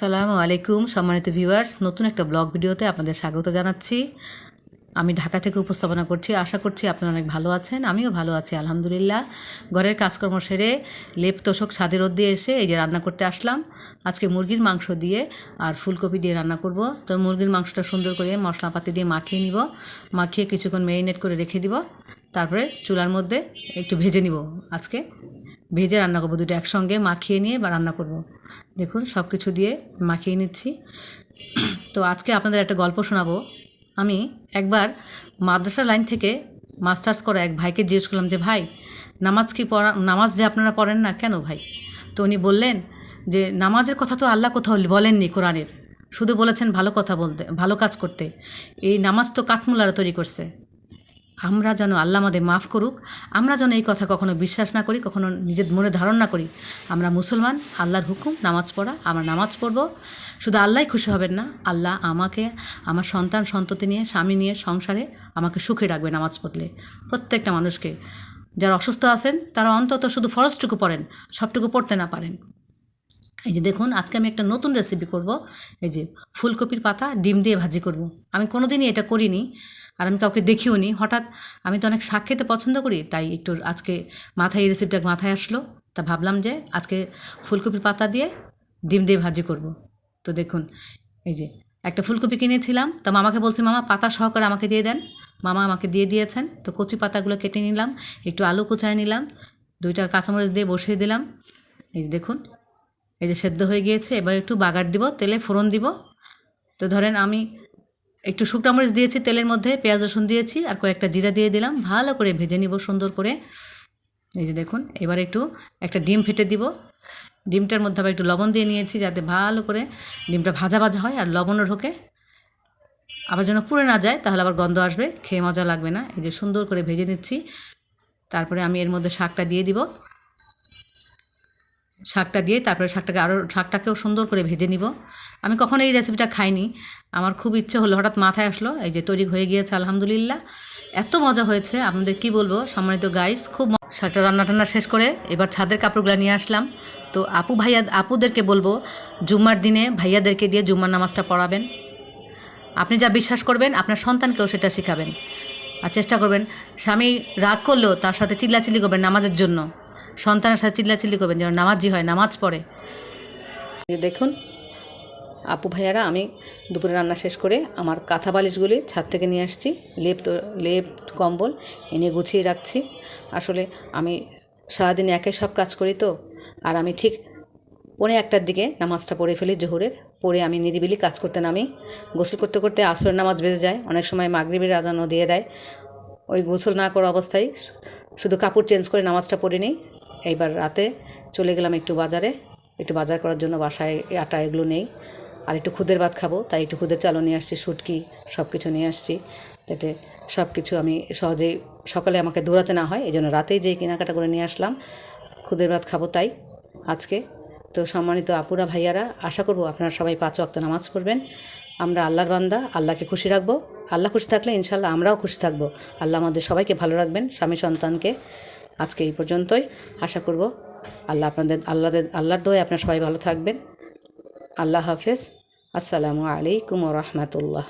আসসালামু আলাইকুম, সম্মানিত ভিউয়ার্স। নতুন একটা ব্লগ ভিডিওতে আপনাদের স্বাগত জানাচ্ছি। আমি ঢাকা থেকে উপস্থাপনা করছি। আশা করছি আপনারা অনেক ভালো আছেন। আমিও ভালো আছি, আলহামদুলিল্লাহ। ঘরের কাজকর্ম সেরে লেপ তোষক ছাদের রোদ দিয়ে এসে এই যে রান্না করতে আসলাম। আজকে মুরগির মাংস দিয়ে আর ফুলকপি দিয়ে রান্না করব। তো মুরগির মাংসটা সুন্দর করে মশলাপাতি দিয়ে মাখিয়ে নিব। মাখিয়ে কিছুক্ষণ মেরিনেট করে রেখে দিব। তারপরে চুলার মধ্যে একটু ভেজে নিব আজকে। ভেজে রান্না করব, দুটো একসঙ্গে মাখিয়ে নিয়ে বা রান্না করব। দেখুন সব কিছু দিয়ে মাখিয়ে নিচ্ছি। তো আজকে আপনাদের একটা গল্প শোনাবো। আমি একবার মাদ্রাসা লাইন থেকে মাস্টার্স করা এক ভাইকে জিজ্ঞেস করলাম যে, ভাই, নামাজ কি পড়া, নামাজ যে আপনারা পড়েন না কেন ভাই? তো উনি বললেন যে, নামাজের কথা তো আল্লাহ কোথাও বলেননি কোরআনের। শুধু বলেছেন ভালো কথা বলতে, ভালো কাজ করতে। এই নামাজ তো কাঠমুলারা তৈরি করছে। আমরা যেন আল্লাহ আমাদের মাফ করুক, আমরা যেন এই কথা কখনো বিশ্বাস না করি, কখনো নিজের মনে ধারণ না করি। আমরা মুসলমান, আল্লাহর হুকুম, নামাজ পড়া, আমরা নামাজ পড়ব। শুধু আল্লাহই খুশি হবেন না, আল্লাহ আমাকে, আমার সন্তান, সন্ততি নিয়ে, স্বামী নিয়ে, সংসারে আমাকে সুখে রাখবে নামাজ পড়লে। প্রত্যেকটা মানুষকে, যারা অসুস্থ আছেন, তারা অন্তত শুধু ফরজটুকু পড়েন, সবটুকু পড়তে না পারেন। এই যে দেখুন, আজকে আমি একটা নতুন রেসিপি করব। এই যে ফুলকপির পাতা, ডিম দিয়ে ভাজি করব। আমি কোনো দিনই এটা করিনি। আর আমি কাউকে দেখিও নি। হঠাৎ আমি তো অনেক শাক খেতে পছন্দ করি, তাই একটু আজকে মাথায় এই রেসিপিটা মাথায় আসলো। তা ভাবলাম যে আজকে ফুলকপির পাতা দিয়ে ডিম দিয়ে ভাজি করব। তো দেখুন, এই যে একটা ফুলকপি কিনেছিলাম। তা মামাকে বলছি, মামা, পাতা সহকারে আমাকে দিয়ে দেন। মামা আমাকে দিয়ে দিয়েছেন। তো কচি পাতাগুলো কেটে নিলাম, একটু আলু কুচায় নিলাম, দুইটা কাঁচামরিচ দিয়ে বসিয়ে দিলাম। এই যে দেখুন, এই যে সেদ্ধ হয়ে গিয়েছে। এবার একটু বাগার দিব, তেলে ফোড়ন দিব। তো ধরেন আমি একটু শুকনো মরিচ দিয়েছি, তেলের মধ্যে পেঁয়াজ রসুন দিয়েছি আর কয়েকটা জিরা দিয়ে দিলাম। ভালো করে ভেজে নিব সুন্দর করে। এই যে দেখুন, এবার একটু একটা ডিম ফেটে দিব। ডিমটার মধ্যে আবার একটু লবণ দিয়ে নিয়েছি যাতে ভালো করে ডিমটা ভাজা ভাজা হয় আর লবণও ঢোকে। আবার যেন পুড়ে না যায়, তাহলে আবার গন্ধ আসবে, খেয়ে মজা লাগবে না। এই যে সুন্দর করে ভেজে নিচ্ছি। তারপরে আমি এর মধ্যে শাকটা দিয়ে দিব। শাকটা দিয়ে তারপরে শাকটাকে আরও শাকটাকেও সুন্দর করে ভেজে নিব। আমি কখনো এই রেসিপিটা খাইনি। আমার খুব ইচ্ছে হলো, হঠাৎ মাথায় আসলো, এই যে তৈরি হয়ে গিয়েছে, আলহামদুলিল্লাহ। এত মজা হয়েছে, আপনাদের কি বলব? সম্মানিত গাইস খুব শাকটা রান্না টান্না শেষ করে এবার ছাদের কাপড়গুলো নিয়ে আসলাম। তো আপু ভাইয়া, আপুদেরকে বলব, জুম্মার দিনে ভাইয়াদেরকে দিয়ে জুম্মার নামাজটা পড়াবেন। আপনি যা বিশ্বাস করবেন, আপনার সন্তানকেও সেটা শেখাবেন। আর চেষ্টা করবেন, স্বামী রাগ করলেও তার সাথে চিল্লাচিল্লি করবেন নামাজের জন্য। সন্তানের সাথে চিল্লাচিল্লি করবেন, যেন নামাজি হয়, নামাজ পড়ে। দেখুন, আপু ভাইয়ারা, আমি দুপুরে রান্না শেষ করে আমার কাঁথা বালিশগুলি ছাদ থেকে নিয়ে আসছি, লেপ তো, লেপ, কম্বল এনে গুছিয়ে রাখছি। আসলে আমি সারাদিন একাই সব কাজ করি তো, আর আমি ঠিক পৌনে একটার দিকে নামাজটা পড়ে ফেলি জোহরের, পড়ে আমি নিরিবিলি কাজ করতে নামি। গোসল করতে করতে আসরের নামাজ বেজে যায়, অনেক সময় মাগরিবের আজানও দিয়ে দেয়। ওই গোসল না করা অবস্থায় শুধু কাপড় চেঞ্জ করে নামাজটা পড়ে নিই। এইবার রাতে চলে গেলাম একটু বাজারে। একটু বাজার করার জন্য বাসায় আটা এগুলো নেই। আর একটু খুদের ভাত খাব, তাই একটু খুদের চালও নিয়ে আসছি সুটকি সব কিছু নিয়ে আসছি। যাতে সব কিছু আমি সহজেই সকালে আমাকে দৌড়াতে না হয় এই জন্য রাতেই যেই কেনাকাটা করে নিয়ে আসলাম, খুদের ভাত খাব তাই আজকে। তো সম্মানিত আপুরা, ভাইয়ারা, আশা করব আপনারা সবাই পাঁচ ওয়াক্ত নামাজ পড়বেন। আমরা আল্লাহর বান্দা, আল্লাহকে খুশি রাখব। আল্লাহ খুশি থাকলে ইনশাল্লাহ আমরাও খুশি থাকব। আল্লাহ আমাদের সবাইকে ভালো রাখবেন, স্বামী সন্তানকে। আজকে এই পর্যন্তই। আশা করব আল্লাহ আপনাদের, আল্লাহদের, আল্লাহর দোয়ে আপনারা সবাই ভালো থাকবেন। আল্লাহ হাফেজ। আসসালামু আলাইকুম রহমতুল্লাহ।